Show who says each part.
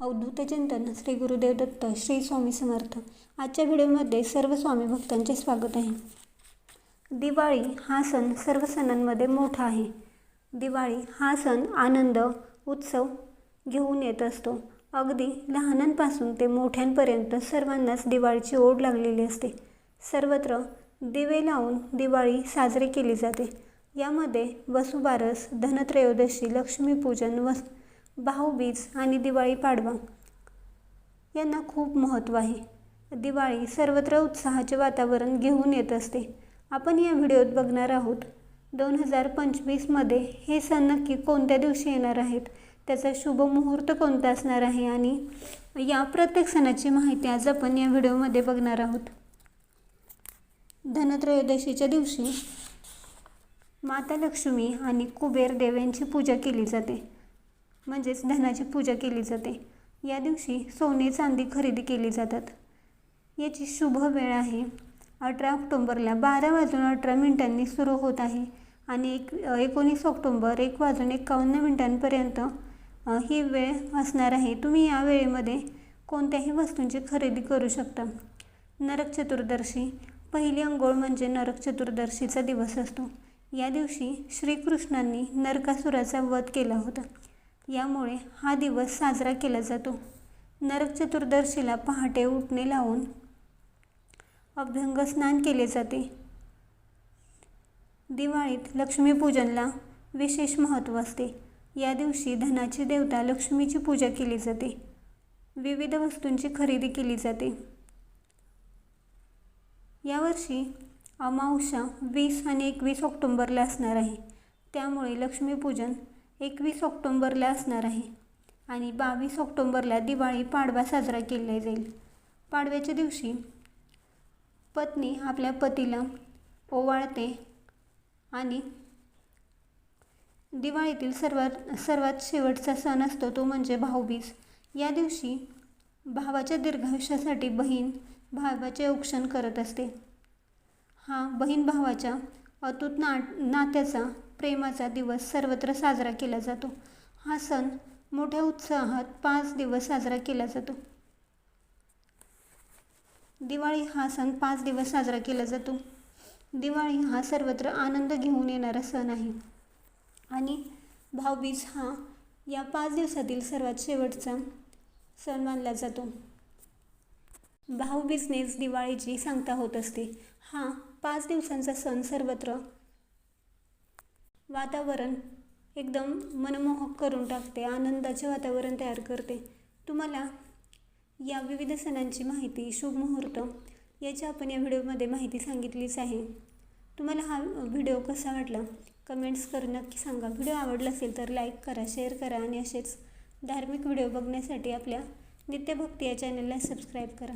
Speaker 1: अवधूत चिंतन श्री गुरुदेव दत्त श्री स्वामी समर्थ. आजच्या व्हिडिओमध्ये सर्व स्वामी भक्तांचे स्वागत आहे. दिवाळी हा सण सर्व सणांमध्ये मोठा आहे. दिवाळी हा सण आनंद उत्सव घेऊन येत असतो. अगदी लहानांपासून ते मोठ्यांपर्यंत सर्वांनाच दिवाळीची ओढ लागलेली असते. सर्वत्र दिवे लावून दिवाळी साजरी केली जाते. यामध्ये वसुबारस धनत्रयोदशी लक्ष्मीपूजन वस भाऊबीज आणि दिवाळी पाडवा यांना खूप महत्त्व आहे. दिवाळी सर्वत्र उत्साहाचे वातावरण घेऊन येत असते. आपण या व्हिडिओत बघणार आहोत दोन हजार पंचवीसमध्ये हे सण नक्की कोणत्या दिवशी येणार आहेत? त्याचा शुभ मुहूर्त कोणता असणार आहे? आणि या प्रत्येक सणाची माहिती आज आपण या व्हिडिओमध्ये बघणार आहोत. धनत्रयोदशीच्या दिवशी माता लक्ष्मी आणि कुबेर देव यांची पूजा केली जाते. म्हणजेच धनाची पूजा केली जाते. या दिवशी सोने चांदी खरेदी केली जातात. याची शुभ वेळ आहे. अठरा ऑक्टोंबरला बारा वाजून अठरा मिनिटांनी सुरू होत आहे आणि एक एकोणीस ऑक्टोंबर एक वाजून एकावन्न मिनिटांपर्यंत ही वेळ असणार आहे. तुम्ही या वेळेमध्ये कोणत्याही वस्तूंची खरेदी करू शकता. नरक चतुर्दशी. पहिली अंघोळ म्हणजे नरक चतुर्दशीचा दिवस असतो. या दिवशी श्रीकृष्णांनी नरकासुराचा वध केला होता. यामुळे हा दिवस साजरा केला जातो. नरक चतुर्दशीला पहाटे उठणे लावून अभ्यंग स्नान केले जाते. दिवाळीत लक्ष्मीपूजनला विशेष महत्त्व असते. या दिवशी धनाची देवता लक्ष्मीची पूजा केली जाते. विविध वस्तूंची खरेदी केली जाते. यावर्षी अमावस्या वीस आणि एकवीस ऑक्टोंबरला असणार आहे. त्यामुळे लक्ष्मीपूजन एकवीस ऑक्टोंबरला असणार आहे आणि बावीस ऑक्टोंबरला दिवाळी पाडवा साजरा केला जाईल. पाडव्याच्या दिवशी पत्नी आपल्या पतीला ओवाळते आणि दिवाळीतील सर्वात सर्वात शेवटचा सण असतो तो म्हणजे भाऊबीज. या दिवशी भावाच्या दीर्घायुष्यासाठी बहीण भावाचे औक्षण करत असते. हा बहीण भावाच्या अतूट ना नात्याचा प्रेमाचा दिवस सर्वत्र साजरा केला जातो. हा सण मोठ्या उत्साहात पाच दिवस साजरा केला जातो. दिवाळी हा सण पाच दिवस साजरा केला जातो. दिवाळी हा सर्वत्र आनंद घेऊन येणारा सण आहे. आणि भाऊबीज हा या पाच दिवसातील सर्वात शेवटचा सण मानला जातो. भाऊबीजनेच दिवाळीची सांगता होत असते. हा पाच दिवसांचा सण सर्वत्र. वातावरण एकदम मनमोहक करून टाकते आनंदाचे वातावरण तयार करते. तुम्हाला या विविध सणांची माहिती शुभ मुहूर्त याची आपण या व्हिडिओमध्ये माहिती सांगितलीच आहे. तुम्हाला हा व्हिडिओ कसा वाटला? कमेंट्स करून नक्की सांगा. व्हिडिओ आवडला असेल तर लाईक करा शेअर करा आणि असेच धार्मिक व्हिडिओ बघण्यासाठी आपल्या नित्यभक्ती या चॅनलला सबस्क्राईब करा.